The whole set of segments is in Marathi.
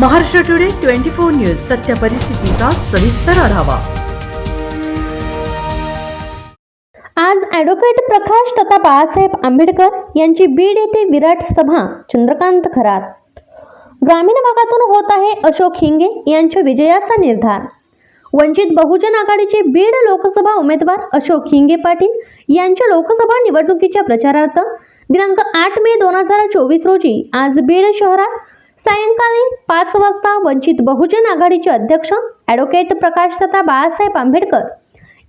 Maharashtra today twenty four news सत्य परिस्थितीचा सविस्तर आढावा. आज ॲडव्होकेट प्रकाश तथा बाळासाहेब आंबेडकर यांची बीड येथे विराट सभा चंद्रकांत खरात. ग्रामीण भागातून होत आहे अशोक हिंगे यांच्या विजयाचा निर्धार. वंचित बहुजन आघाडीचे बीड लोकसभा उमेदवार अशोक हिंगे पाटील यांच्या लोकसभा निवडणुकीच्या प्रचारार्थ दिनांक आठ मे दोन हजार चोवीस रोजी आज बीड शहरात सायंकाळी पाच वाजता वंचित बहुजन आघाडीचे अध्यक्ष ॲडव्होकेट प्रकाश तथा बाळासाहेब आंबेडकर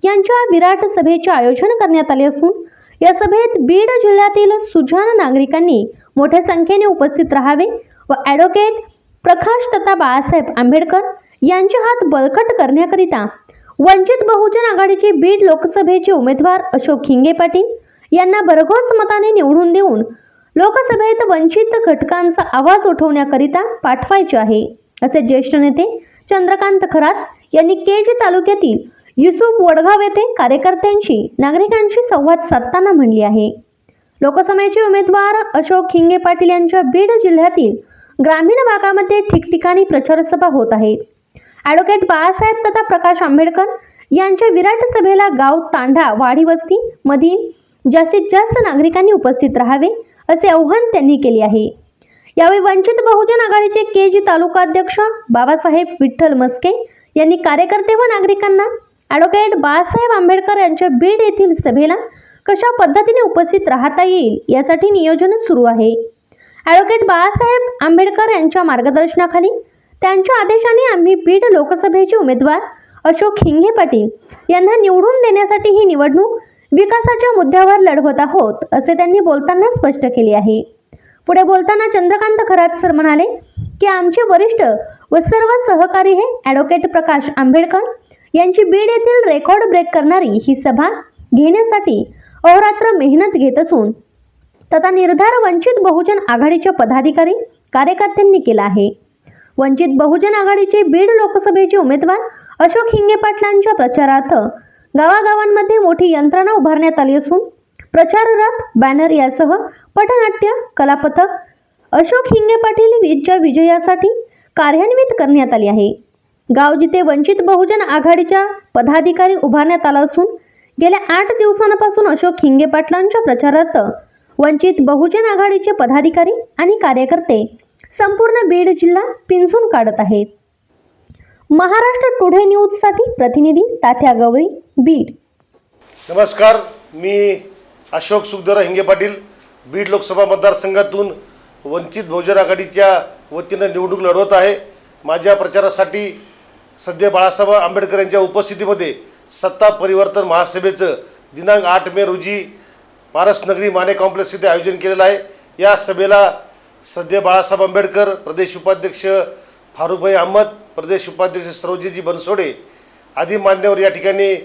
यांच्या विराट सभेचे आयोजन करण्यात आले असून या सभेत बीड जिल्ह्यातील सुजाण नागरिकांनी मोठ्या संख्येने उपस्थित राहावे व ॲडव्होकेट प्रकाश तथा बाळासाहेब आंबेडकर यांचे हात बळकट करण्याकरिता वंचित बहुजन आघाडीचे बीड लोकसभेचे उमेदवार अशोक हिंगे पाटील यांना भरघोस मताने निवडून देऊन लोकसभेत वंचित घटकांचा आवाज उठवण्याकरिता पाठवायचे आहे असे ज्येष्ठ नेते चंद्रकांत खरात यांनी केज तालुक्यातील युसुफ वडगाव येथे कार्यकर्त्यांशी नागरिकांशी संवाद साधताना म्हणली आहे. लोकसभेचे उमेदवार अशोक हिंगे पाटील यांच्या बीड जिल्ह्यातील ग्रामीण भागामध्ये ठिकठिकाणी प्रचारसभा होत आहेत ॲडव्होकेट बाळासाहेब तथा प्रकाश आंबेडकर यांच्या विराट सभेला गाव तांडा वाढीवस्ती मधील जास्तीत जास्त नागरिकांनी उपस्थित राहावे असे आव्हान त्यांनी केले आहे. यावेळी वंचित बहुजन आघाडीचे के जी तालुकाध्यक्ष बाबासाहेब विठ्ठल मस्के यांनी कार्यकर्ते व नागरिकांना ॲडव्होकेट बाळासाहेब आंबेडकर यांच्या बीड येथील सभेला कशा पद्धतीने उपस्थित राहता येईल यासाठी नियोजन सुरू आहे. ॲडव्होकेट बाळासाहेब आंबेडकर यांच्या मार्गदर्शनाखाली त्यांच्या आदेशाने आम्ही बीड लोकसभेचे उमेदवार अशोक हिंगे पाटील यांना निवडून देण्यासाठी ही निवडणूक विकासाच्या मुद्द्यावर लढवत आहोत असे त्यांनी बोलताना स्पष्ट केले आहे. पुढे बोलताना चंद्रकांत खरात सर म्हणाले की आमचे वरिष्ठ व सर्व सहकारी हे ॲडव्होकेट प्रकाश आंबेडकर यांची बीड येथील रेकॉर्ड ब्रेक करणारी ही सभा घेण्यासाठी अहोरात्र मेहनत घेत असून तथा निर्धार वंचित बहुजन आघाडीच्या पदाधिकारी कार्यकर्त्यांनी केला आहे. वंचित बहुजन आघाडीचे बीड लोकसभेचे उमेदवार अशोक हिंगे पाटलांच्या प्रचारार्थ गावागावांमध्ये मोठी यंत्रणा उभारण्यात आली असून प्रचार रथ बॅनर यासह पटनाट्य कलापथक अशोक हिंगे पाटील यांच्या विजयासाठी कार्यान्वित करण्यात आली आहे. गाव जिथे वंचित बहुजन आघाडीच्या पदाधिकारी उभारण्यात आला असून गेल्या आठ दिवसांपासून अशोक हिंगे पाटलांच्या प्रचारार्थ वंचित बहुजन आघाडीचे पदाधिकारी आणि कार्यकर्ते संपूर्ण बीड जिल्हा पिंजून काढत आहेत. महाराष्ट्र टुडे न्यूजसाठी प्रतिनिधी तात्या गवळी बीड. नमस्कार मी अशोक सुखदर हिंगे पाटील बीड लोकसभा मतदारसंघातून वंचित बहुजन आघाडीच्या वतीनं निवडणूक लढवत आहे. माझ्या प्रचारासाठी सध्या बाळासाहेब आंबेडकर यांच्या उपस्थितीमध्ये सत्ता परिवर्तन महासभेचं दिनांक आठ मे रोजी पारसनगरी माने कॉम्प्लेक्स इथे आयोजन केलेलं आहे. या सभेला सध्या बाळासाहेब आंबेडकर प्रदेश उपाध्यक्ष फारुखभाई अहमद प्रदेश उपाध्यक्ष सरोजीजी बनसोडे आदी मान्यवर या ठिकाणी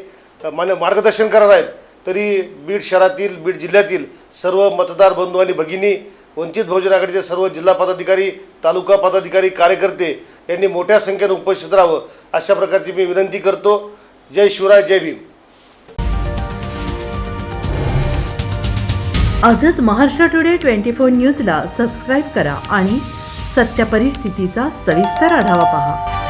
मान्य मार्गदर्शन करणार आहेत. तरी बीड शहरातील बीड जिल्ह्यातील सर्व मतदार बंधू आणि भगिनी वंचित बहुजन आघाडीचे सर्व जिल्हा पदाधिकारी तालुका पदाधिकारी कार्यकर्ते यांनी मोठ्या संख्येने उपस्थित राहावं अशा प्रकारची मी विनंती करतो. जय शिवराय जय भीम. आजच महाराष्ट्र टुडे ट्वेंटी फोर न्यूजला सबस्क्राईब करा आणि सत्य परिस्थितीचा सविस्तर आढावा पहा.